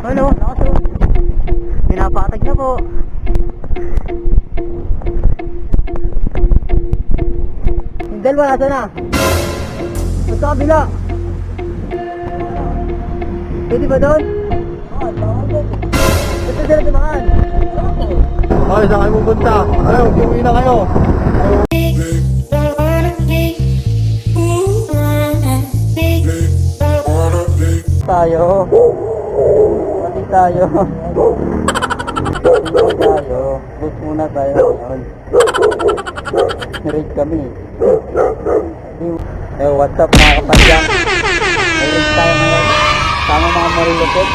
Ano? Lakas oh. Pinapatag na po. Yung dalawa nasa na? Sa kabila. Pwede ba doon? Ito sila tumahan. Okay, saan kayo pupunta? Ayaw, uwi na kayo. Tayo. Tayo. Pati tayo. Bus muna tayo ngayon. Kami. Eh, what's up mga kapadyak? Nirate tayo ngayon. Sama mga marilupit.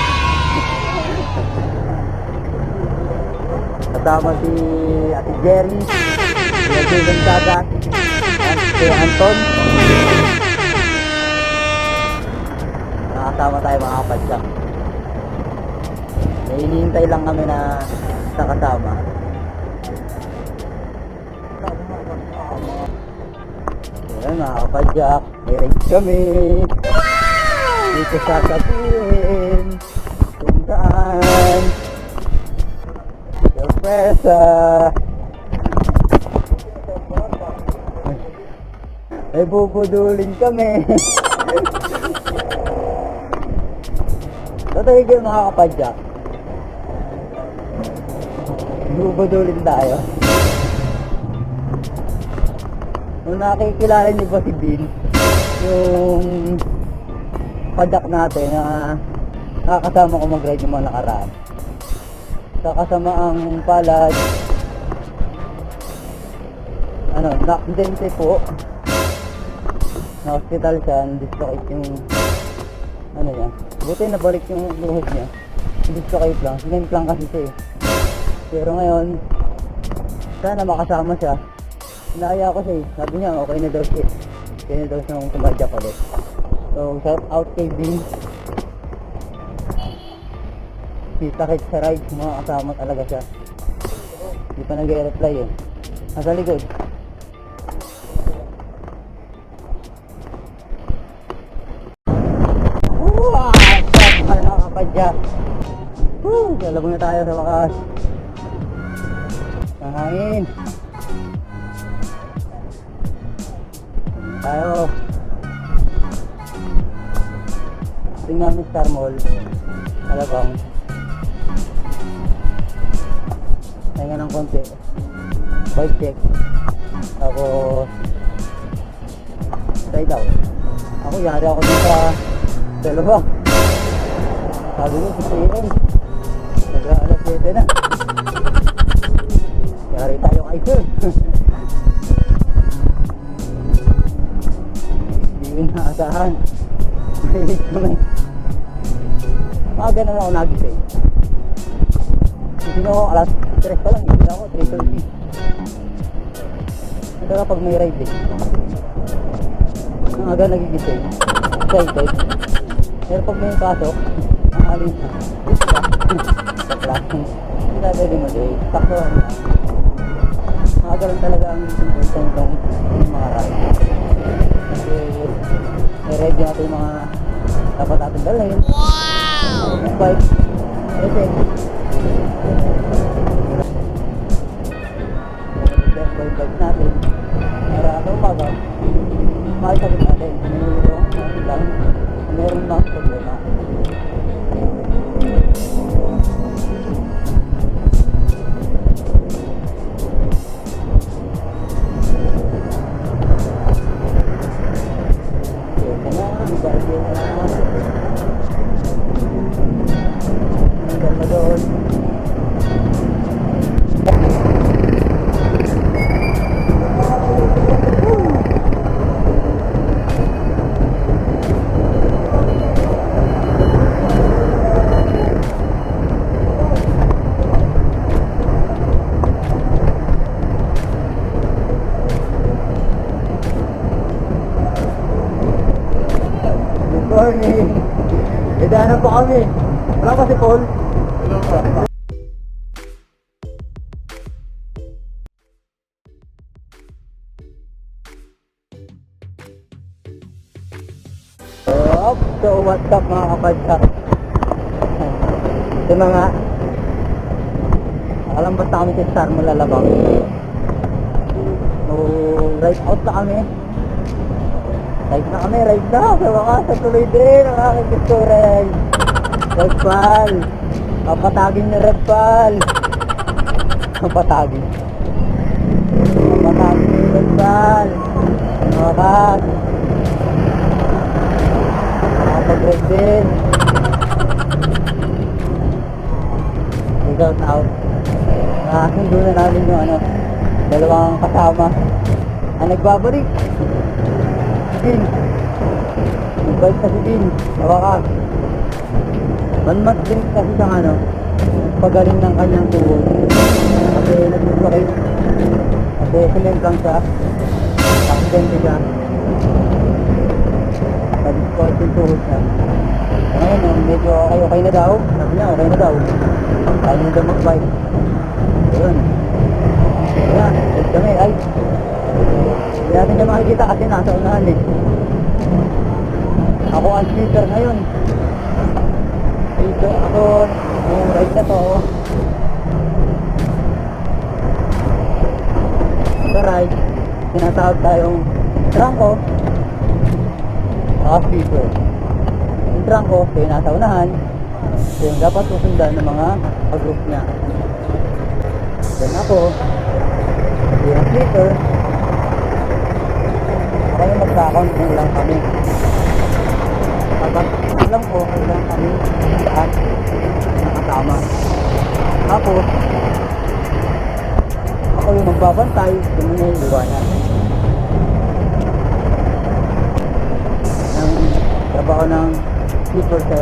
Kasama si Ate Jerry, Ate Gonzaga, at si Anton. Nakasama tayo mga kapadyak. May hinihintay lang kami na sa kasama. Ayan mga kapadyak, may ride kami. Dito sasabihin kung saan. Sorpresa! Ay, bubudulin kami. Totoo yung mga kapadyak. Bubudulin tayo. Nung nakikilala niyo ba si Bill, yung padyak natin na nakakasama ko mag-ride yung mga nakaraan. Sa kasamaang palad, ano, na-aksidente po. Na-hospital siya, dislocate yung, ano yan. Buti nabalik yung luhod niya. Dislocate lang, sinend lang kasi siya eh. Pero ngayon, sana makasama siya. Inaaya ko siya eh. Sabi niya, okay na daw siya. Okay na daw siya nung tumadyak ulit. So, shout out kay Vin. Kita kahit sa ride, mga kasama talaga siya. Hindi pa nag-reply eh. Nasa likod. Wow! Mahal na kapadya. Woo! Lalabog na tayo sa wakas. Mahangin. Tayo. Tingnan namin Star Mall. Alabang. Tingnan ng konti. Bike check. Tapos side out. Ako yari ako dito sa dalawa. Sabi ko, 6 a.m. Nagra alas 7 na. Yari tayo kay sir. Hindi ko naasahan. Mahilig kami. Mga ganun ako nagising. Hindi ako alas 3 pa lang. Hindi ako 3.30. Ito kapag may ride eh. Ang aga nagigising. Excited. Pero pag may pasok, ang alin na. Sa klase. Hindi na pwede mo. Taktuhan na. Mga ganun talaga ang important ng mga ride. Kasi i-ready natin yung mga dapat natin dalhin. Wow! Bike. Best bike natin. Para sa umaga, makikabit natin. Ano lang, meron lang problema. Sa tuloy din ang aking ride. Red Pal. Papatagin ni Red Pal. Papatagin. Papatagin ni Red Pal. Sa wakas. Nakapag-ride din. Without out. Nakasundo na namin yung ano, dalawang kasama. Ang nagbabalik. Bin. Nagbalik kasi Bin. Sa wakas. Manmat din kasi siyang ano, pagaling ng kanyang tuhod. Kasi nagsusakit. Kasi cement lang siya. Aksidente siya. Nag-sport yung tuhod niya. Ngayon, oh, medyo okay, okay na daw. Sabi niya, okay na daw. Kaya niya daw mag-bike. Ayun. Ayan, kami. Ay, hindi natin niya makikita kasi nasa unahan eh. Ako ang speaker ngayon. Dito ako, yung ride na to. Sa ride, tinatawag tayong trangko. Saka speaker. Yung trangko, yung nasa yung dapat susundan ng mga group niya. Then ako, yung speaker. Kaya magkakount ng lang kami. Kapag alam ko, kailan kami at nakasama. Tapos, ako yung magbabantay, yung muna yung liwanag. Ang trabaho ng sleeper sa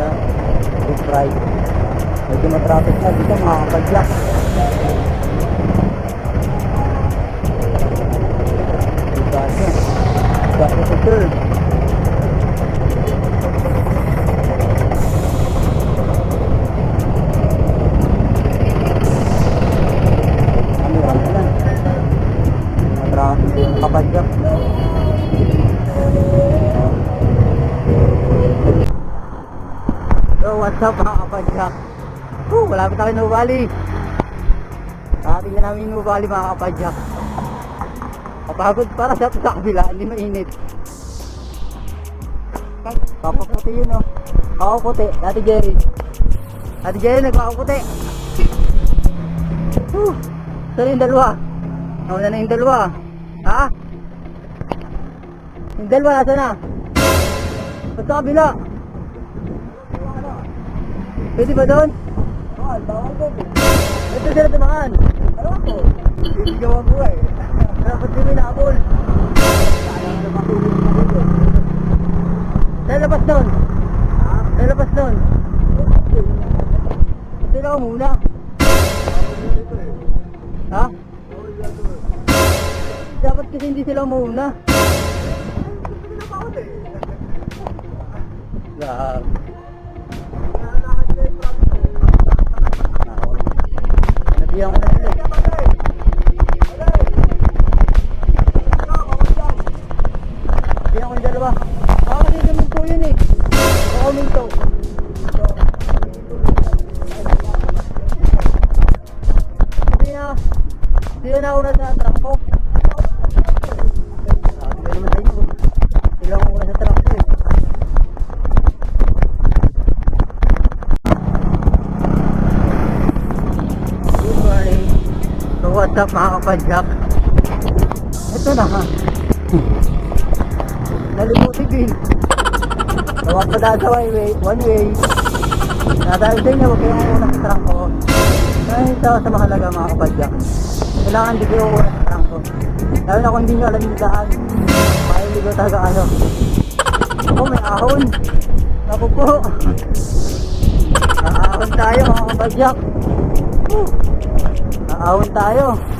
Big Ride. Medyo matraffic na dito, makakapag-jack. Diba? Diba? Diba? Diba? Malapit tayo nubali. Sabi na namin nubali mga kapadyak. Kapagod para sa sa kabila, hindi mainit. Papaputi yun oh. Ako puti, Ate Jerry. Ate Jerry, nagpapaputi. Whew. Saan yung dalawa? Nauna na yung dalawa. Ha? Yung dalawa, nasa na? Ba't sa kabila? Pwede ba doon? Bawal, bawal doon. Ito sila tumakan. Ano ako? Gawa ko eh. Dapat din may naabol. Sayang na matulog na dito. Saan labas doon? Saan labas doon? Sila ako muna. Ha? Dapat kasi hindi sila muna. Grabe. Iya. What's up mga kapadyak? Ito na ha. Nalimutin din. Tawag pa dahil sa one way. One way. Nadahil sa inyo, huwag kayong una sa trangko. Dahil ito sa mahalaga mga kapadyak. Kailangan di kayo una sa trangko. Lalo na kung hindi nyo alam yung daan. Mailigo talaga ano. Ako may ahon. Naku po. Ahon tayo mga kapadyak. Woo. Naahon tayo.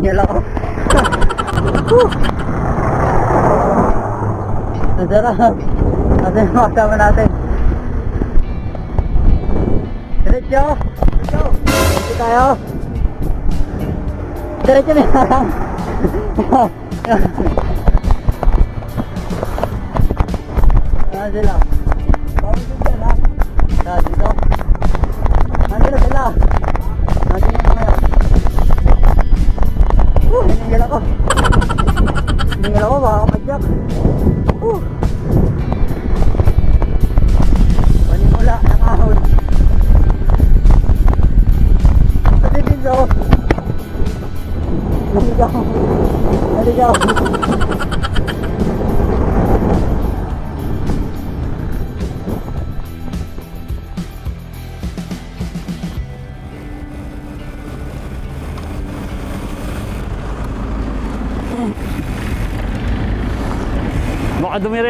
Hingal ako. Whew! Ang sarap. Ate yung mga kasama natin. Diretso! Diretso! Diretso tayo! Diretso na lang!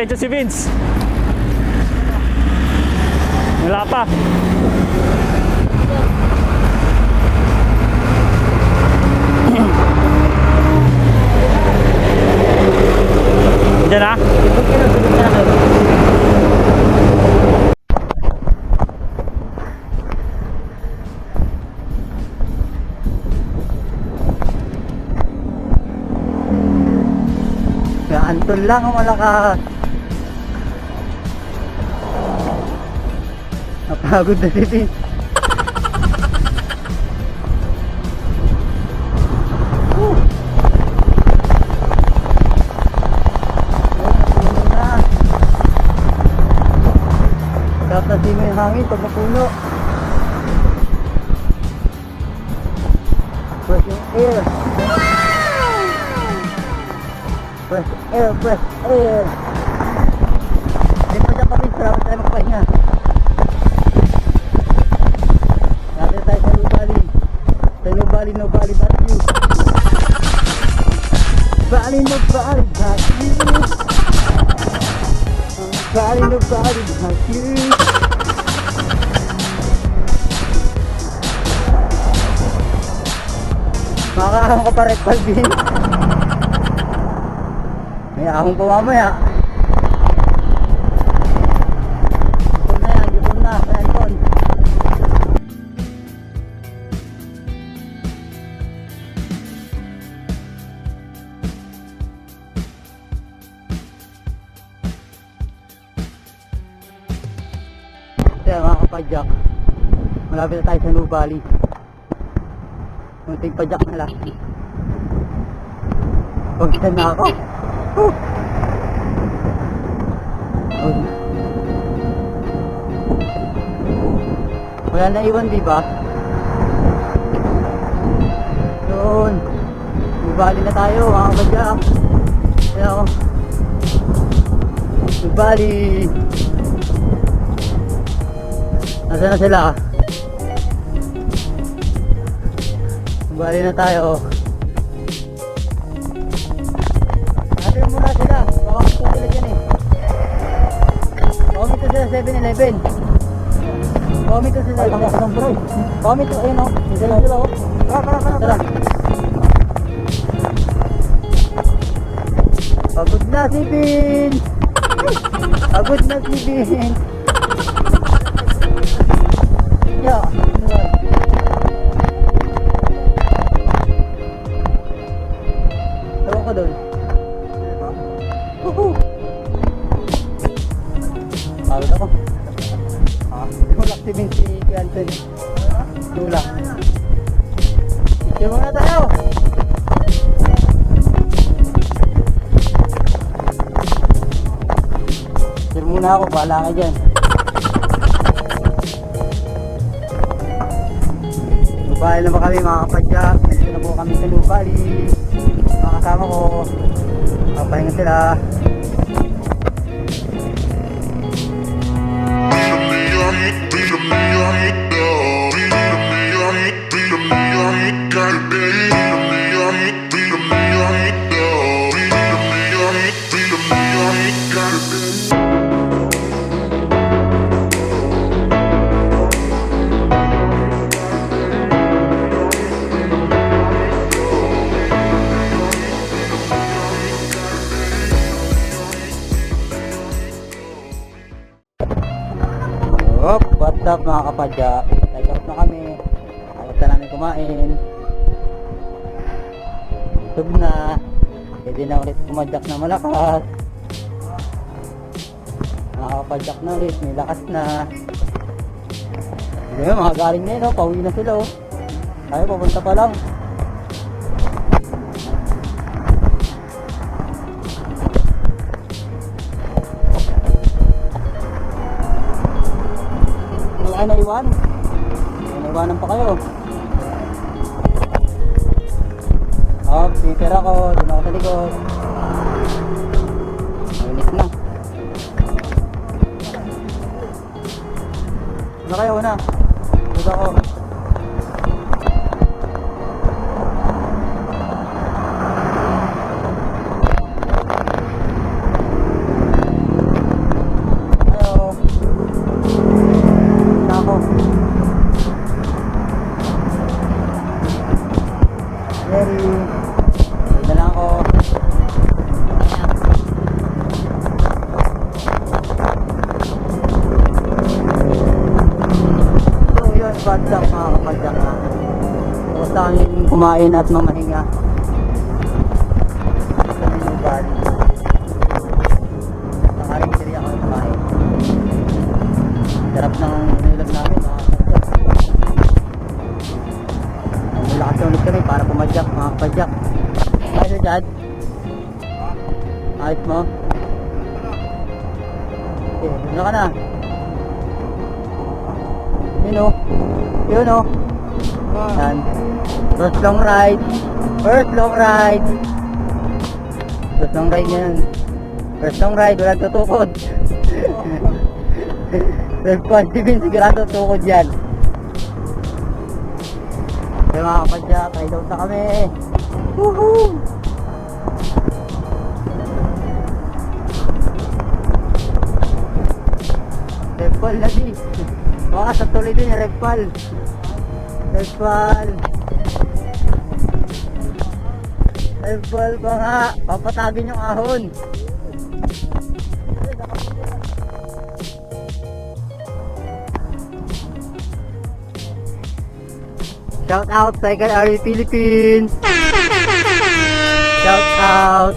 Baka dumiretso si Vince. Wala pa. Diyan na. Antol lang ang malakas. Napagod na na. Sarap na simo yung hangin pag napuno. Fresh air. Fresh air, fresh air. Bali, Nubali, Battew. Makakahang ko pa red palbin. May ahong pa sa Nubali. Munting padyak na lang. Pagkitan na ako. Whew. Oh. Wala na iwan, di ba? Yun. Nubali na tayo, mga kabadyak. Kaya ako. Nubali. Nasaan na sila? Nubali na tayo. Natin muna sila. Baka sila dyan eh. Comment to sila 7-Eleven. Comment to sila. Comment to, ayun o. Sila sila o. Tara, tara, tara. Tara. Pagod na si Vin. Pagod na si Vin. Kay Anthony. Tulak. Picture muna tayo! Picture muna ako, bahala ka dyan. Nubali na ba kami mga kapadyak? Nandito na po kami sa Nubali. Mga kasama ko. Papahinga sila. Up mga kapadya? Take out na kami. Tapos na namin kumain. Busog na. Pwede na ulit kumadyak na malakas. Nakakapadyak na ulit, may lakas na. Hindi mga galing na yun, oh. pauwi na sila. Oh. Tayo, papunta pa lang. Kayo naiwan. Naiwanan pa kayo. Oh, speaker ako. Doon ako sa likod. Mainit na. Ano kayo una? Dito ako. Kumain at mamahinga. Sa menu bar. Nakaring siri ako kumain. Sarap ng nilag namin. Malakas na kami para pumadyak mga kapadyak. Dyan? Ayos mo? Okay, ano ka na? Yun o. Yun o. Yan. First long ride. First long ride. First long ride yan. First long ride, walang tutukod. First one, si Vin, sigurado tukod yan. Kaya mga kapadya, tayo daw na kami. Woohoo! Repal na di. Baka sa tuloy din yung Repal. Repal. Repal ba nga? Papatagin yung ahon. Shout out Cycle RE Philippines! Shout out!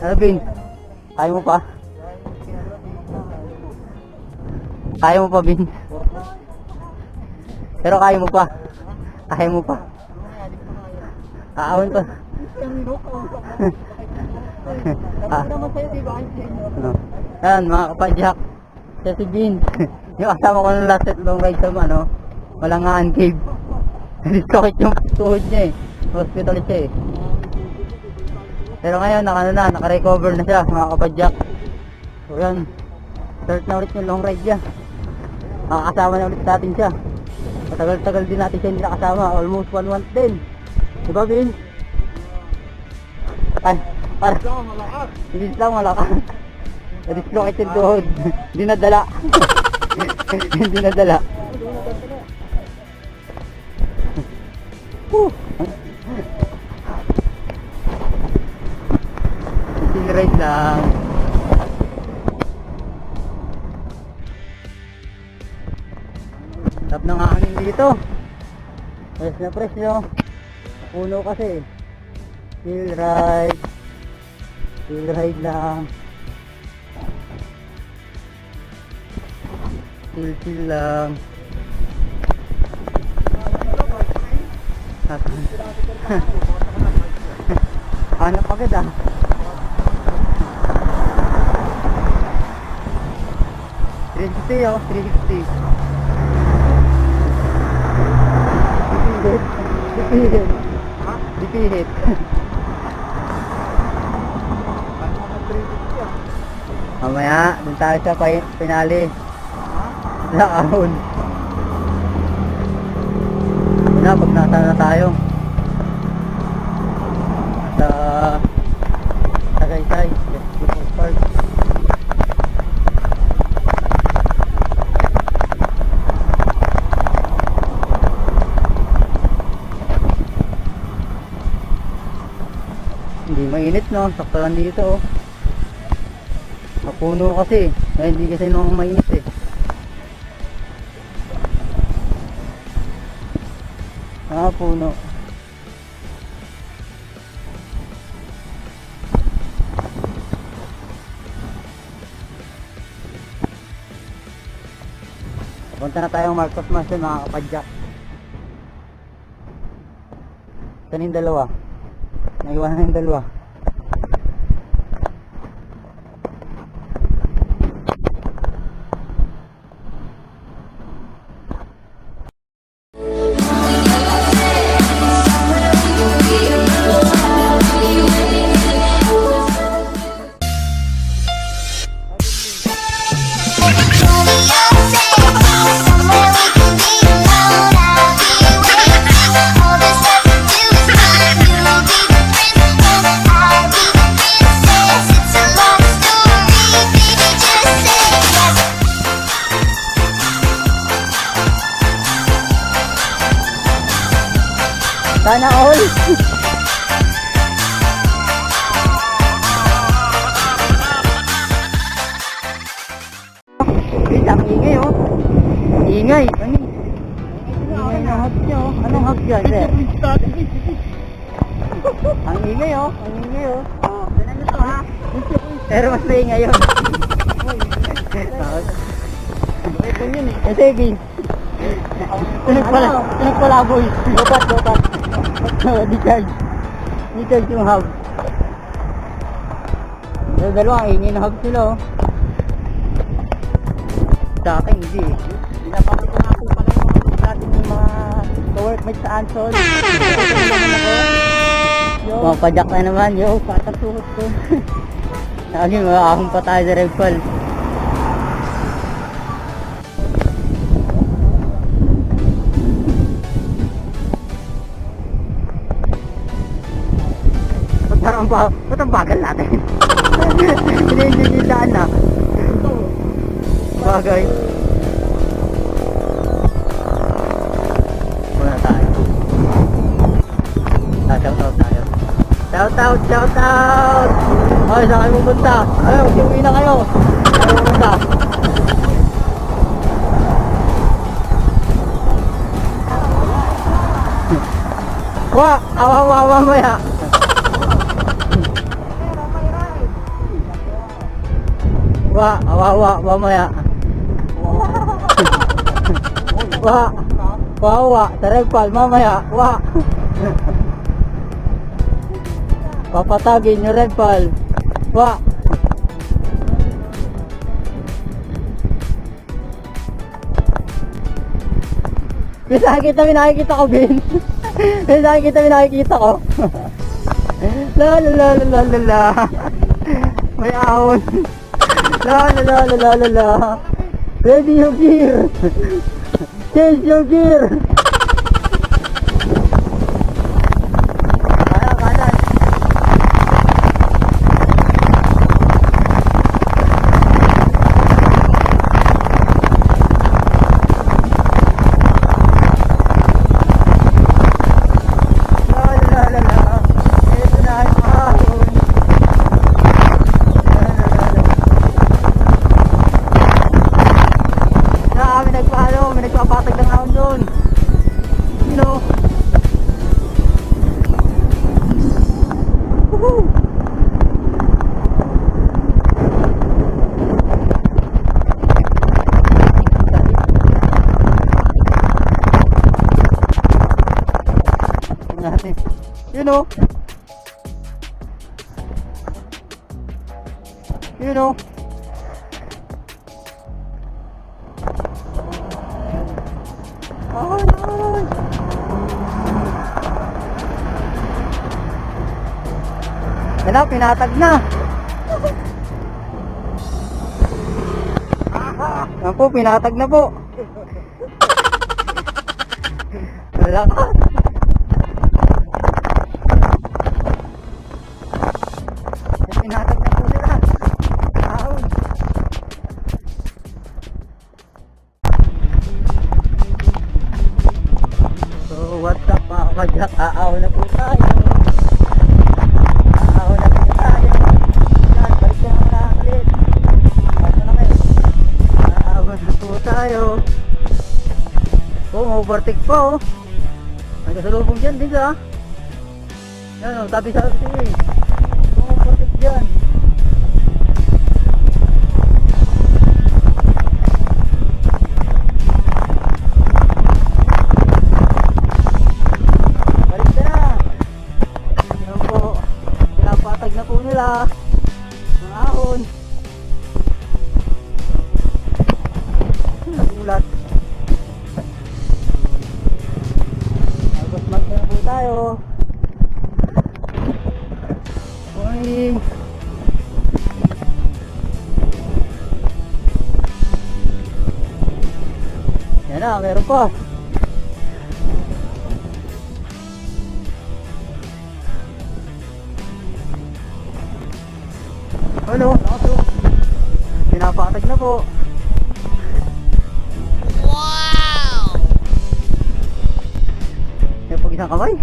Alvin, kaya mo pa? Kaya mo pa, Bin? Pero kaya mo pa? Kaya mo pa? Kaawin pa. ah. Ano? Yan, mga kapadyak. Siya si Bin. yung kasama ko ng last set long ride sa ano, Malangaan Cave. Dislocate yung tuhod niya eh. Hospital siya eh. Pero ngayon, naka, ano na, naka-recover na siya, mga kapadyak. So yan, start na ulit yung long ride niya. Makakasama na ulit natin siya. Matagal-tagal din natin siya hindi nakasama. Almost one month din. Diba, Bin? Ay, para. Hindi lang malakas. Na-dislocate yung tuhod. Hindi nadala. Hindi nadala. Woo! Ride lang. Dito. Fresh na fresh no. Puno kasi. Chill ride. Chill ride lang. Chill chill lang. Hanap agad ah. Three sixty oh, three sixty. Dipihit. Dipihit. Dipihit. Mamaya, dun tayo sa pinali. Ahon. Yun na, pag nasa na tayo. Mainit no, sakto lang dito oh. Mapuno kasi. Kaya hindi kasi nung mainit eh. Ah, puno. Punta na tayong Marcos Mansion mga kapadyak. Saan yung dalawa? Naiwanan na yung dalawa. Sana all! Ang ingay oh. Ingay. Ano? Ingay na hug niya oh. Anong hug yan, sir? ang ingay oh. Ang ingay oh. Oh, ganun to ha. Pero mas maingay yun. Eh, sige. Tunog pala, tunog pala boy. Lopat, lopat. Di charge. Di charge yung hub. Yung dalawa, na hub sila oh. Sa akin, hindi eh. Pinapakita ko po pala yung natin yung mga ka-workmates sa Ansol. Mga padyak na naman, yo, patang tuhot ko. Lagi, makakahong pa tayo sa Red Fall. Ba, ba't ang bagal natin? Daan na. Bagay. Muna tayo. Ah, shout out tayo. Shout out, shout out! Ay, saan kayo pupunta? Ay, mag-uwi na kayo. Saan pupunta? Wa, awa, awa, maya. Wa, awa, awa, mamaya. Wa, wa, wa, taregpal, mamaya, wa. Papatagin yung red pal. Wa. May nakikita, may nakikita ko, Bin. may nakikita, may nakikita ko. la la la la la la. May ahon. La la la la la la la. Ready your gear. Change your gear. Pinatag na. Yan po, pinatag na po. Wala ka. Pinatag na po sila. Ahon. So what's up mga overtake pa oh. May kasalubong dyan, di ba? Yan oh, tabi sa akin eh. Overtake dyan. Balik na. Po. Nila. Mga ahon. Nagulat. Na, meron pa. Ano? Pinapatag na po. Yan pag isang kamay.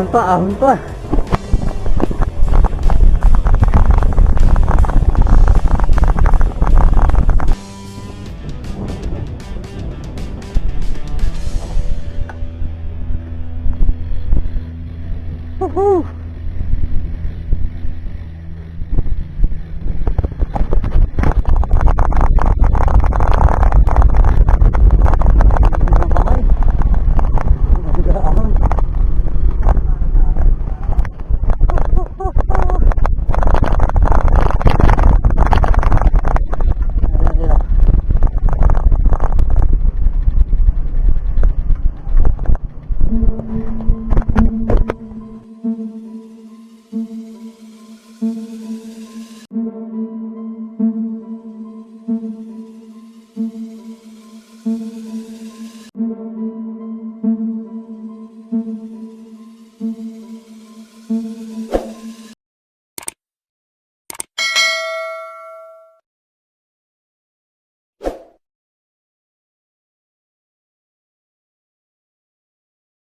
Ahon pa, ahon pa.